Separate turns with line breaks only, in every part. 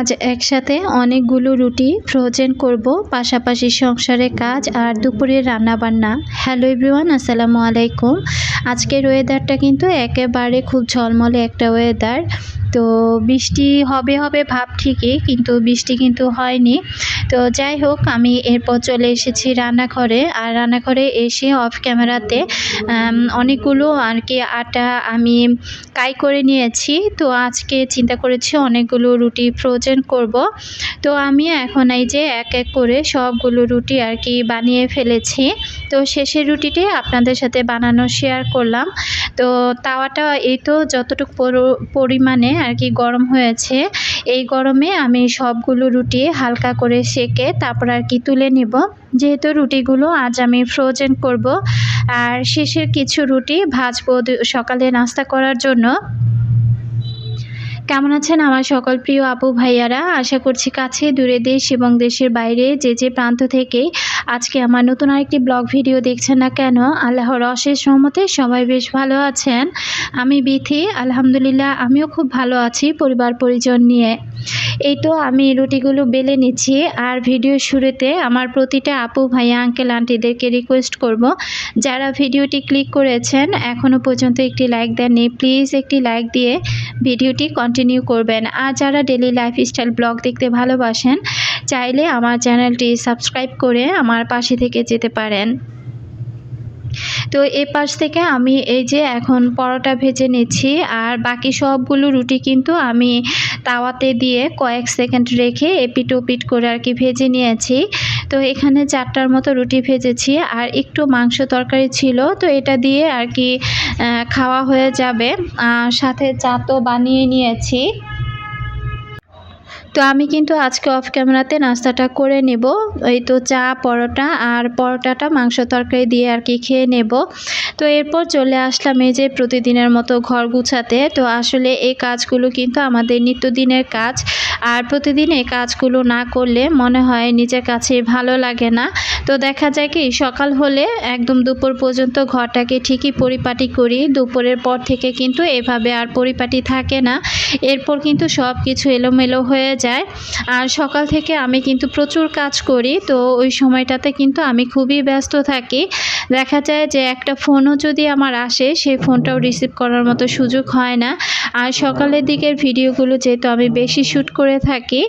আজ একসাথে অনেকগুলো রুটি ফ্রোজেন করব, পাশাপাশি সংসারে কাজ আর দুপুরের রান্নাবান্না। হ্যালো এভরিওয়ান, আসসালামু আলাইকুম। আজকের ওয়েদারটা কিন্তু একেবারে খুব ঝলমলে একটা ওয়েদার তো বৃষ্টি হবে হবে ভাব ঠিকই, কিন্তু বৃষ্টি কিন্তু হয়নি। তো যাই হোক, আমি এরপর চলে এসেছি রান্নাঘরে, আর রান্নাঘরে এসে অফ ক্যামেরাতে অনেকগুলো আর কি আটা আমি কাই করে নিয়েছি। তো আজকে চিন্তা করেছি অনেকগুলো রুটি ফ্রোজেন করব। তো আমি এখন এই যে এক এক করে সবগুলো রুটি আর কি বানিয়ে ফেলেছি। তো শেষের রুটিটি আপনাদের সাথে বানানো শেয়ার করলাম। তো তাওয়াটা এই তো যতটুকু পরিমাণে আর কি গরম হয়েছে। এই গরমে আমি সবগুলো রুটি হালকা করে সেকে তারপর আর কি তুলে নেব। যেহেতু রুটিগুলো আজ আমি ফ্রোজেন করব, আর শেষের কিছু রুটি ভাজবো সকালে নাস্তা করার জন্য। কেমন আছেন আমার সকল প্রিয় আপু ভাইয়ারা? আশা করছি কাছে, দূরে দেশ এবং দেশের বাইরে যে যে প্রান্ত থেকে আজকে আমার নতুন আরেকটি ব্লগ ভিডিও দেখছেন না কেন, আল্লাহর অশেষ রহমতে সবাই বেশ ভালো আছেন। আমি বিথি, আলহামদুলিল্লাহ আমিও খুব ভালো আছি পরিবার পরিজন নিয়ে। এই তো আমি রুটিগুলো বেলে নিচ্ছি আর ভিডিও শুরুতে আমার প্রতিটা আপু ভাইয়া, আঙ্কেল, আন্টিদেরকে রিকোয়েস্ট করব। যারা ভিডিওটি ক্লিক করেছেন এখনও পর্যন্ত একটি লাইক দেননি প্লিজ একটি লাইক দিয়ে ভিডিওটি কন্টিনিউ করবেন। আর যারা ডেলি লাইফস্টাইল ব্লগ দেখতে ভালোবাসেন, চাইলে আমার চ্যানেলটি সাবস্ক্রাইব করে আমার পাশে থেকে যেতে পারেন। তো এ পাশ থেকে আমি এই যে এখন পরোটা ভেজে নিচ্ছি, আর বাকি সবগুলো রুটি কিন্তু আমি তাওয়াতে দিয়ে কয়েক সেকেন্ড রেখে এপিট ওপিট করে আর কি ভেজে নিয়েছি। তো এখানে চারটার মতো রুটি ভেজেছি আর একটু মাংস তরকারি ছিল, তো এটা দিয়ে আর কি খাওয়া হয়ে যাবে। সাথে চা তো বানিয়ে নিয়েছি। তো আমি কিন্তু আজকে অফ ক্যামেরাতে নাস্তাটা করে নেব। এই তো চা, পরোটা আর পরোটাটা মাংস তরকারি দিয়ে আর কি খেয়ে নেব। তো এরপর চলে আসলাম এই যে প্রতিদিনের মতো ঘর গুছাতে। তো আসলে এই কাজগুলো কিন্তু আমাদের নিত্যদিনের কাজ। আর প্রতিদিন এই কাজগুলো না করলে মনে হয় নিজের কাছে ভালো লাগে না। তো দেখা যায় কি, সকাল হলে একদম দুপুর পর্যন্ত ঘরটাকে ঠিকই পরিপাটি করি। দুপুরের পর থেকে কিন্তু এভাবে আর পরিপাটি থাকে না। এরপর কিন্তু সব কিছু এলোমেলো হয়ে যায়। আর সকাল থেকে আমি কিন্তু প্রচুর কাজ করি, তো ওই সময়টাতে কিন্তু আমি খুবই ব্যস্ত থাকি। দেখা যায় যে একটা ফোনও যদি আমার আসে, সেই ফোনটাও রিসিভ করার মতো সুযোগ হয় না। আর সকালের দিকের ভিডিওগুলো যেহেতু আমি বেশি শ্যুট করে থাকি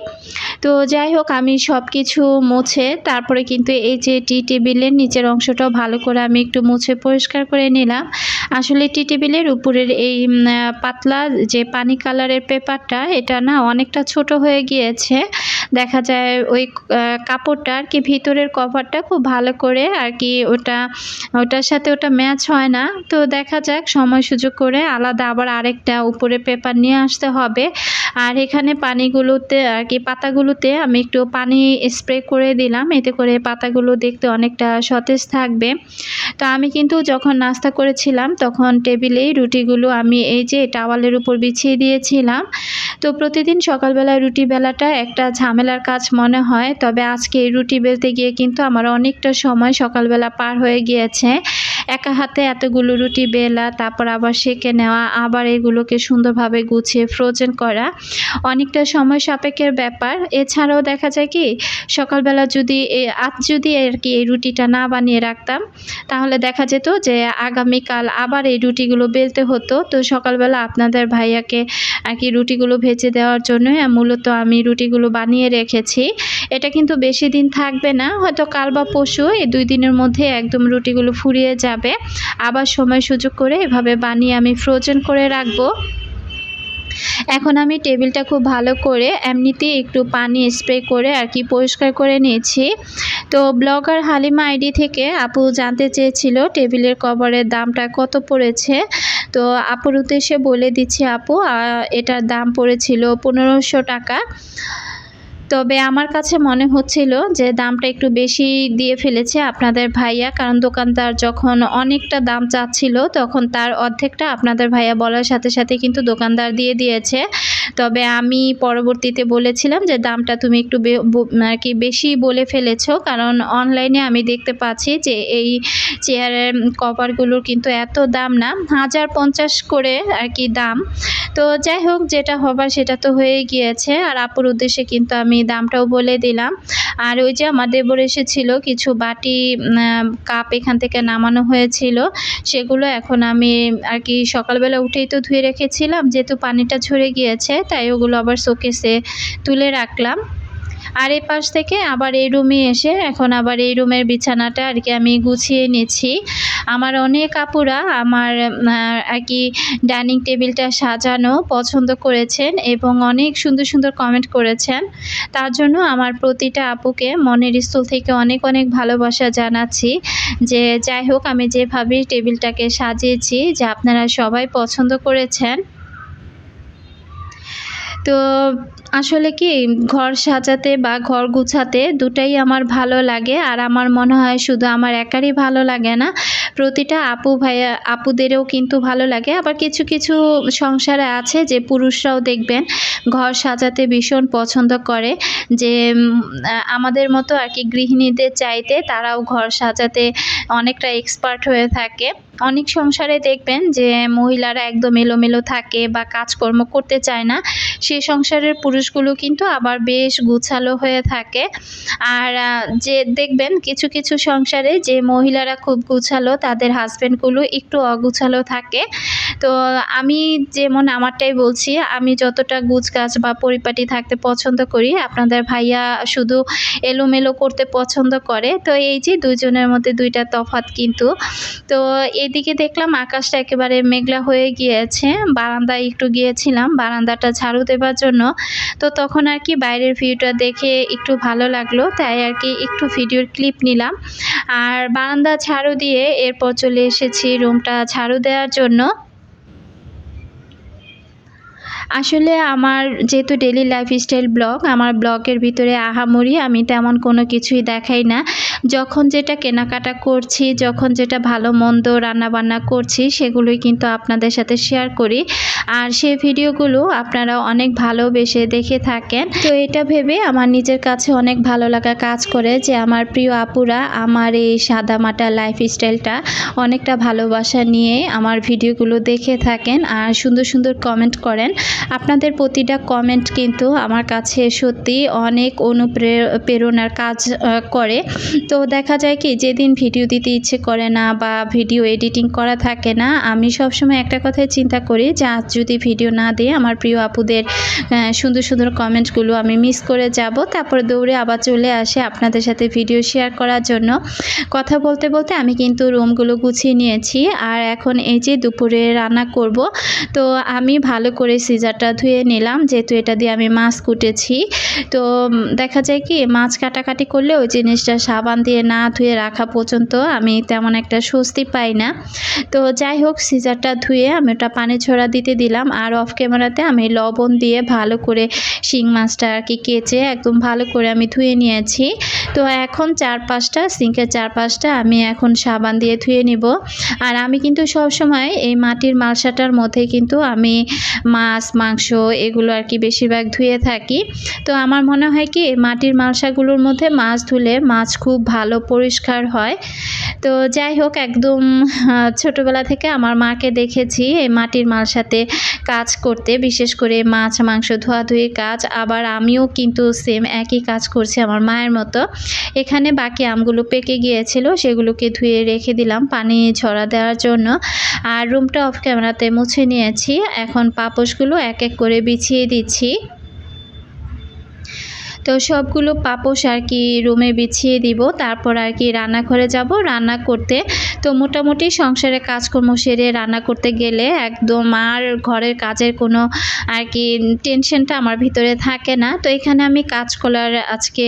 তো যাই হোক, আমি সব কিছু মুছে তারপরে কিন্তু এই যে টি টেবিলের নিচের অংশটাও ভালো করে আমি একটু মুছে পরিষ্কার করে নিলাম। আসলে টি টেবিলের উপরের এই পাতলা যে পানি কালারের পেপারটা এটা না অনেকটা ছোট হয়ে গিয়েছে। দেখা যায় ওই কাপড়টা আর কি ভিতরের কভারটা খুব ভালো করে আর কি ওটা, ওটার সাথে ওটা ম্যাচ হয় না। তো দেখা যাক, সময় সুযোগ করে আলাদা আবার আরেকটা উপরে পেপার নিয়ে আসতে হবে। আর এখানে পানিগুলোতে আর কি, পাতাগুলোতে আমি একটু পানি স্প্রে করে দিলাম। এতে করে পাতাগুলো দেখতে অনেকটা সতেজ থাকবে। তো আমি কিন্তু যখন নাস্তা করেছিলাম, তখন টেবিলেই রুটিগুলো আমি এই যে টাওয়ালের উপর বিছিয়ে দিয়েছিলাম। তো প্রতিদিন সকালবেলা রুটি বেলাটা একটা ঝামেলার কাজ মনে হয়, তবে আজকে এই রুটি বেলতে গিয়ে কিন্তু আমার অনেকটা সময় সকালবেলা পার হয়ে গিয়েছে। একা হাতে এতগুলো রুটি বেলা, তারপর আবার সেঁকে নেওয়া, আবার এগুলোকে সুন্দরভাবে গুছিয়ে ফ্রোজেন করা। অনেকটা সময় সাপেক্ষের ব্যাপার। এছাড়াও দেখা যায় কি, সকালবেলা যদি আজ যদি আর কি এই রুটিটা না বানিয়ে রাখতাম, তাহলে দেখা যেত যে আগামীকাল আবার এই রুটিগুলো বেলতে হতো। তো সকালবেলা আপনাদের ভাইয়াকে আর কি রুটিগুলো ভেজে দেওয়ার জন্য মূলত আমি রুটিগুলো বানিয়ে রেখেছি। এটা কিন্তু বেশি দিন থাকবে না। হয়তো কাল বা পশু এই দুই দিনের মধ্যে একদম রুটিগুলো ফুরিয়ে যাবে। আবার সময় সুযোগ করে এভাবে বানিয়ে আমি ফ্রোজেন করে রাখব। এখন আমি টেবিলটা খুব ভালো করে এমনিতেই একটু পানি স্প্রে করে আর কি পরিষ্কার করে নিয়েছি। তো ব্লগার হালিমা আইডি থেকে আপু জানতে চেয়েছিল টেবিলের কভারের দামটা কত পড়েছে। তো আপুর উদ্দেশ্যে বলে দিচ্ছি আপু এটার দাম পড়েছিল পনেরোশো টাকা। তবে আমার কাছে মনে হচ্ছিল যে দামটা একটু বেশি দিয়ে ফেলেছে আপনাদের ভাইয়া, কারণ দোকানদার যখন অনেকটা দাম চাচ্ছিল তখন তার অর্ধেকটা আপনাদের ভাইয়া বলার সাথে সাথে কিন্তু দোকানদার দিয়ে দিয়েছে। তবে আমি পরবর্তীতে বলেছিলাম যে দামটা তুমি একটু আর কি বেশি বলে ফেলেছো। কারণ অনলাইনে আমি দেখতে পাচ্ছি যে এই চেয়ারের কভারগুলোর কিন্তু এত দাম না, হাজার পঞ্চাশ করে আর কি দাম। তো যাই হোক, যেটা হবার সেটা তো হয়ে গিয়েছে। আর আপুর উদ্দেশ্যে কিন্তু আমি দামটাও বলে দিলাম। আর ওই যে আমার দেবর এসেছিল, কিছু বাটি কাপ এখান থেকে নামানো হয়েছিল। সেগুলো এখন আমি আর কি সকালবেলা উঠেই তো ধুয়ে রেখেছিলাম, যেহেতু পানিটা ঝরে গিয়েছে। তাই ওগুলো আবার শোকেসে তুলে রাখলাম। আর এই পাশ থেকে আবার এই রুমে এসে এখন আবার এই রুমের বিছানাটা আর কি আমি গুছিয়ে নিচ্ছি। আমার অনেক আপুরা আমার আর কি ডাইনিং টেবিলটা সাজানো পছন্দ করেছেন এবং অনেক সুন্দর সুন্দর কমেন্ট করেছেন। তার জন্য আমার প্রতিটা আপুকে মনের স্থল থেকে অনেক অনেক ভালোবাসা জানাচ্ছি। যে যাই হোক, আমি যেভাবে টেবিলটাকে সাজিয়েছি, যে আপনারা সবাই পছন্দ করেছেন। তো আসলে কি, ঘর সাজাতে বা ঘর গুছাতে দুটাই আমার ভালো লাগে। আর আমার মনে হয় শুধু আমার একারই ভালো লাগে না, প্রতিটা আপু ভাইয়া, আপুদেরও কিন্তু ভালো লাগে। আবার কিছু কিছু সংসারে আছে যে পুরুষরাও দেখবেন ঘর সাজাতে ভীষণ পছন্দ করে, যে আমাদের মতো আর কি গৃহিণীদের চাইতে তারাও ঘর সাজাতে অনেকটা এক্সপার্ট হয়ে থাকে। অনেক সংসারে দেখবেন যে মহিলারা একদম এলোমেলো থাকে বা কাজকর্ম করতে চায় না। সেই সংসারের পুরুষগুলো কিন্তু আবার বেশ গুছালো হয়ে থাকে। আর যে দেখবেন কিছু কিছু সংসারে যে মহিলারা খুব গুছালো, তাদের হাজব্যান্ডগুলো একটু অগুছালো থাকে। তো আমি যেমন আমারটাই বলছি, আমি যতটা গুছগাছ বা পরিপাটি থাকতে পছন্দ করি, আপনাদের ভাইয়া শুধু এলোমেলো করতে পছন্দ করে। তো এই যে দুজনের মধ্যে দুইটা তফাত কিন্তু। তো এদিকে দেখলাম আকাশটা একেবারে মেঘলা হয়ে গিয়েছে। বারান্দায় একটু গিয়েছিলাম, বারান্দাটা ঝাড়ু দেবার জন্য। তো তখন আর কি বাইরের ভিউটা দেখে একটু ভালো লাগল, তাই আর কি একটু ভিডিওর ক্লিপ নিলাম। আর বারান্দা ঝাড়ু দিয়ে এরপর চলে এসেছি রুমটা ঝাড়ু দেওয়ার জন্য। আসলে আমার যেহেতু ডেলি লাইফস্টাইল ব্লগ আমার ব্লগের ভিতরে আহামরি আমি তেমন কোনো কিছুই দেখাই না। যখন যেটা কেনাকাটা করছি, যখন যেটা ভালো মন্দ রান্নাবান্না করছি, সেগুলোই কিন্তু আপনাদের সাথে শেয়ার করি। আর সেই ভিডিওগুলো আপনারা অনেক ভালোবেসে দেখে থাকেন। তো এটা ভেবে আমার নিজের কাছে অনেক ভালো লাগা কাজ করে যে আমার প্রিয় আপুরা আমার এই সাদামাটা লাইফস্টাইলটা অনেকটা ভালোবাসা নিয়ে আমার ভিডিওগুলো দেখে থাকেন আর সুন্দর সুন্দর কমেন্ট করেন। আপনাদের প্রতিটা কমেন্ট কিন্তু আমার কাছে সত্যি অনেক অনুপ্রেরণার কাজ করে। তো দেখা যায় কি, যেদিন ভিডিও দিতে ইচ্ছে করে না বা ভিডিও এডিটিং করা থাকে না, আমি সবসময় একটা কথাই চিন্তা করি যে, আজ যদি ভিডিও না দিয়ে আমার প্রিয় আপুদের সুন্দর সুন্দর কমেন্টগুলো আমি মিস করে যাব, তারপরে দৌড়ে আবার চলে আসে আপনাদের সাথে ভিডিও শেয়ার করার জন্য। কথা বলতে বলতে আমি কিন্তু রুমগুলো গুছিয়ে নিয়েছি, আর এখন এই যে দুপুরে রান্না করব, তো আমি ভালো করে সিজারটা ধুয়ে নিলাম। যেহেতু এটা দিয়ে আমি মাছ কুটেছি, তো দেখা যায় কি, মাছ কাটাকাটি করলে ওই জিনিসটা সাবান দিয়ে না ধুয়ে রাখা পর্যন্ত আমি তেমন একটা স্বস্তি পাই না। তো যাই হোক সিজারটা ধুয়ে আমি ওটা পানি ছড়া দিতে দিলাম আর অফ ক্যামেরাতে আমি লবণ দিয়ে ভালো করে শিং মাছটা আর কি কেচে একদম ভালো করে আমি ধুয়ে নিয়েছি। তো এখন চার পাঁচটা সিঙ্কের চার পাঁচটা আমি এখন সাবান দিয়ে ধুয়ে নিব। আর আমি কিন্তু সব সময় এই মাটির মালসাটার মধ্যে কিন্তু আমি মাছ মাংস এগুলো আর কি বেশিরভাগ ধুয়ে থাকি। তো আমার মনে হয় কি, মাটির মালসাগুলোর মধ্যে মাছ ধুলে মাছ খুব ভালো পরিষ্কার হয়। তো যাই হোক, একদম ছোটবেলা থেকে আমার মাকে দেখেছি এই মাটির মালসাতে কাজ করতে, বিশেষ করে মাছ, মাংস ধোয়াধুয়ি কাজ। আবার আমিও কিন্তু সেম একই কাজ করছি আমার মায়ের মতো। এখানে বাকি আমগুলো পেকে গিয়েছিল, সেগুলোকে ধুয়ে রেখে দিলাম পানি ঝরা দেওয়ার জন্য। আর রুমটা অফ ক্যামেরাতে মুছে নিয়েছি। এখন পাপোশগুলো এক এক করে বিছিয়ে দিচ্ছি। তো সবগুলো পাপোশ আর কি রুমে বিছিয়ে দিব। তারপর আর কি রান্নাঘরে যাব, রান্না করতে। তো মোটামুটি সংসারে কাজকর্ম সেরে রান্না করতে গেলে একদম আর ঘরের কাজের কোনো আর কি টেনশনটা আমার ভিতরে থাকে না। তো এখানে আমি কাঁচকলার আজকে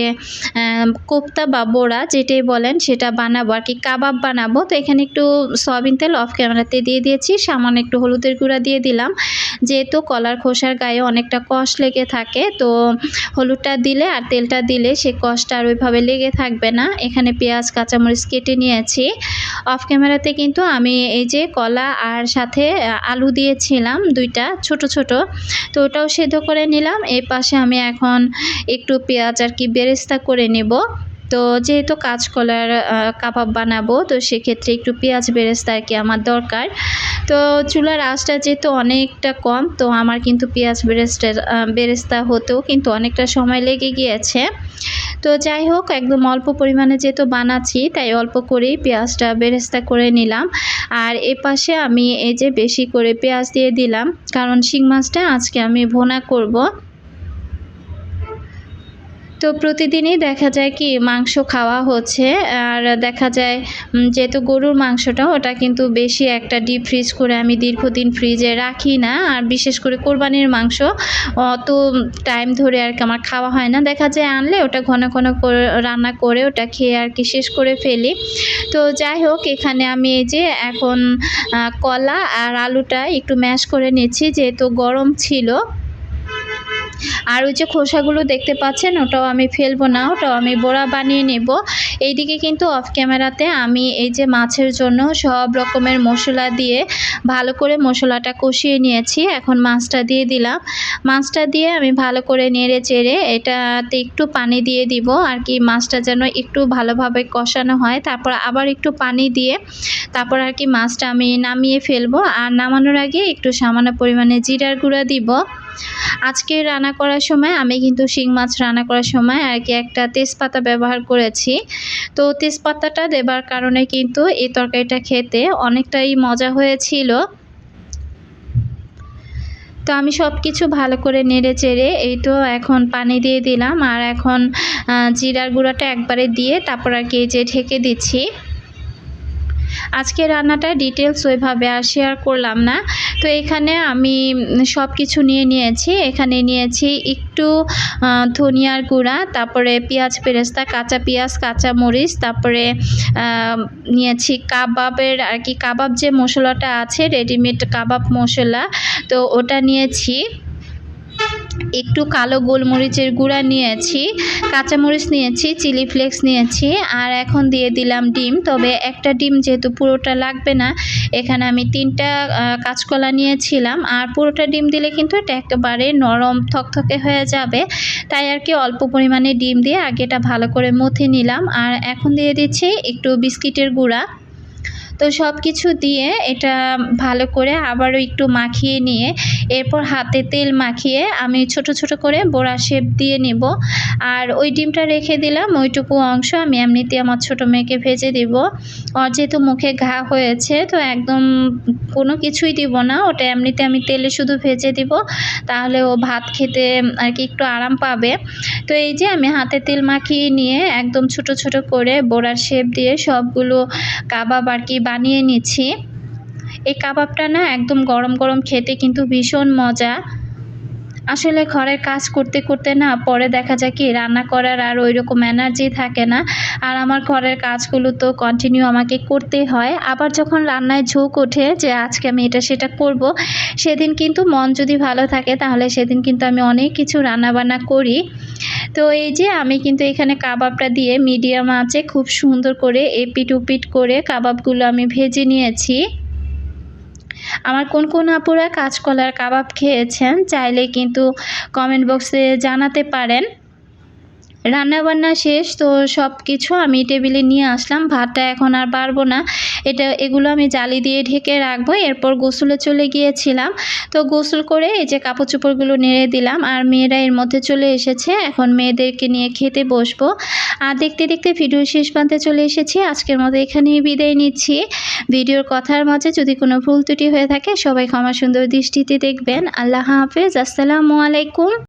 কোপ্তা বা বোড়া যেটাই বলেন সেটা বানাবো। আর কি কাবাব বানাবো। তো এখানে একটু সয়াবিন তেল অফ ক্যামেরাতে দিয়ে দিয়েছি। সামান্য একটু হলুদের গুঁড়া দিয়ে দিলাম। যেহেতু কলার খোসার গায়ে অনেকটা কষ লেগে থাকে, তো হলুদটা দিলে দিলে আর তেলটা দিলে সে কষটা আর ওইভাবে লেগে থাকবে না। এখানে পেঁয়াজ, কাঁচামরিচ কেটে নিয়েছি। অফ ক্যামেরাতে কিন্তু আমি এই যে কলা আর সাথে আলু দিয়েছিলাম দুইটা ছোট ছোট। তো ওটাও সেদ্ধ করে নিলাম। এই পাশে আমি এখন একটু পেঁয়াজ আর কি বেরেস্তা করে নেব। তো যেহেতু কাঁচকলার কাবাব বানাবো, তো সেক্ষেত্রে একটু পেঁয়াজ বেরেস্তা আর কি আমার দরকার। তো চুলার আঁচটা যেহেতু অনেকটা কম, তো আমার কিন্তু পেঁয়াজ বেরেস্তার বেরেস্তা হতেও কিন্তু অনেকটা সময় লেগে গিয়েছে। তো যাই হোক, একদম অল্প পরিমাণে যেহেতু বানাচ্ছি, তাই অল্প করেই পেঁয়াজটা বেরেস্তা করে নিলাম। আর এ পাশে আমি এই যে বেশি করে পেঁয়াজ দিয়ে দিলাম, কারণ শিং মাছটা আজকে আমি ভোনা করব। তো প্রতিদিনই দেখা যায় কি মাংস খাওয়া হচ্ছে, আর দেখা যায় যেহেতু গরুর মাংসটা, ওটা কিন্তু বেশি একটা ডিপ ফ্রিজ করে আমি দীর্ঘদিন ফ্রিজে রাখি না, আর বিশেষ করে কোরবানির মাংস, অত টাইম ধরে আর কি আমার খাওয়া হয় না। দেখা যায় আনলে ওটা ঘন ঘন রান্না করে ওটা খেয়ে আর কি শেষ করে ফেলি। তো যাই হোক, এখানে আমি এই যে এখন কলা আর আলুটা একটু ম্যাশ করে নিচ্ছি, যেহেতু গরম ছিল। আর ওই যে খোসাগুলো দেখতে পাচ্ছেন, ওটাও আমি ফেলব না, ওটাও আমি বোড়া বানিয়ে নেব। এইদিকে কিন্তু অফ ক্যামেরাতে আমি এই যে মাছের জন্য সব রকমের মশলা দিয়ে ভালো করে মশলাটা কষিয়ে নিয়েছি। এখন মাছটা দিয়ে দিলাম। মাছটা দিয়ে আমি ভালো করে নেড়ে চেড়ে এটাতে একটু পানি দিয়ে দিব, আর কি মাছটা যেন একটু ভালোভাবে কষানো হয়। তারপর আবার একটু পানি দিয়ে তারপর আর কি মাছটা আমি নামিয়ে ফেলব। আর নামানোর আগে একটু সামান্য পরিমাণে জিরার গুঁড়া দিব। আজকে রান্না করার সময় আমি কিন্তু শিং মাছ রান্না করার সময় আর কি একটা তেজপাতা ব্যবহার করেছি। তো তেজপাতাটা দেবার কারণে কিন্তু এই তরকারিটা খেতে অনেকটাই মজা হয়েছিল। তো আমি সব কিছু ভালো করে নেড়ে চেড়ে এই তো এখন পানি দিয়ে দিলাম আর এখন জিরার গুঁড়াটা একবারে দিয়ে তারপর আর কি যে ঢেকে দিচ্ছি। আজকে রান্নাটা ডিটেলস ওইভাবে আর শেয়ার করলাম না। তো এখানে আমি সব কিছু নিয়ে নিয়েছি। এখানে নিয়েছি একটু ধনিয়ার গুঁড়া, তারপরে পেঁয়াজ পেরেস্তা, কাঁচা পেঁয়াজ, কাঁচা মরিচ, তারপরে নিয়েছি কাবাবের আর কি, কাবাব যে মশলাটা আছে রেডিমেড কাবাব মশলা, তো ওটা নিয়েছি। একটু কালো গোলমরিচের গুঁড়া নিয়েছি, কাঁচামরিচ নিয়েছি, চিলি ফ্লেক্স নিয়েছি, আর এখন দিয়ে দিলাম ডিম। তবে একটা ডিম যেহেতু পুরোটা লাগবে না, এখানে আমি তিনটা কাঁচকলা নিয়েছিলাম। আর পুরোটা ডিম দিলে কিন্তু এটা একেবারে নরম থকথকে হয়ে যাবে। তাই আর কি অল্প পরিমাণে ডিম দিয়ে আগে এটা ভালো করে মথে নিলাম। আর এখন দিয়ে দিচ্ছি একটু বিস্কিটের গুঁড়া। তো সব কিছু দিয়ে এটা ভালো করে আবারও একটু মাখিয়ে নিয়ে এরপর হাতে তেল মাখিয়ে আমি ছোট ছোট করে বোড়া শেপ দিয়ে নেব। আর ওই ডিমটা রেখে দিলাম, ওইটুকু অংশ আমি এমনিতে আমার ছোট মেয়েকে ভেজে দিব। ওর যেহেতু মুখে ঘা হয়েছে, তো একদম কোনো কিছুই দিব না, ওটা এমনিতে আমি তেলে শুধু ভেজে দিব, তাহলে ও ভাত খেতে আর কি একটু আরাম পাবে। তো এই যে আমি হাতে তেল মাখিয়ে নিয়ে একদম ছোট ছোট করে বোড়ার শেপ দিয়ে সবগুলো কাবাব আর কি বানিয়ে নিচ্ছি। এই কাবাবটা না একদম গরম গরম খেতে কিন্তু ভীষণ মজা। আসলে ঘরের কাজ করতে করতে না পরে দেখা যায় কি রান্না করার আর ওই রকম এনার্জি থাকে না। আর আমার ঘরের কাজগুলো তো কন্টিনিউ আমাকে করতে হয়। আবার যখন রান্নায় ঝোঁক ওঠে যে আজকে আমি এটা সেটা করব, সেদিন কিন্তু মন যদি ভালো থাকে তাহলে সেদিন কিন্তু আমি অনেক কিছু রান্নাবান্না করি। তো এই যে আমি কিন্তু এখানে কাবাবটা দিয়ে মিডিয়াম আঁচে খুব সুন্দর করে এপিট উপিট করে কাবাবগুলো আমি ভেজে নিয়েছি। আমার কোন কোন আপুরা কাঁচকলার কাবাব খেয়েছেন চাইলে কিন্তু কমেন্ট বক্সে জানাতে পারেন। রান্নাবান্না শেষ, তো সব কিছু আমি টেবিলে নিয়ে আসলাম। ভাতটা এখন আর পারব না। এটা, এগুলো আমি জালি দিয়ে ঢেকে রাখব। এরপর গোসলে চলে গিয়েছিলাম। তো গোসল করে এই যে কাপড় চোপড়গুলো নেড়ে দিলাম। আর মেয়েরা এর মধ্যে চলে এসেছে। এখন মেয়েদেরকে নিয়ে খেতে বসবো। আর দেখতে দেখতে ভিডিও শেষ প্রান্তে চলে এসেছি। আজকের মতো এখানেই বিদায় নিচ্ছি। ভিডিওর কথার মাঝে যদি কোনো ভুল ত্রুটি হয়ে থাকে, সবাই ক্ষমা সুন্দর দৃষ্টিতে দেখবেন। আল্লাহ হাফেজ। আসসালামু আলাইকুম।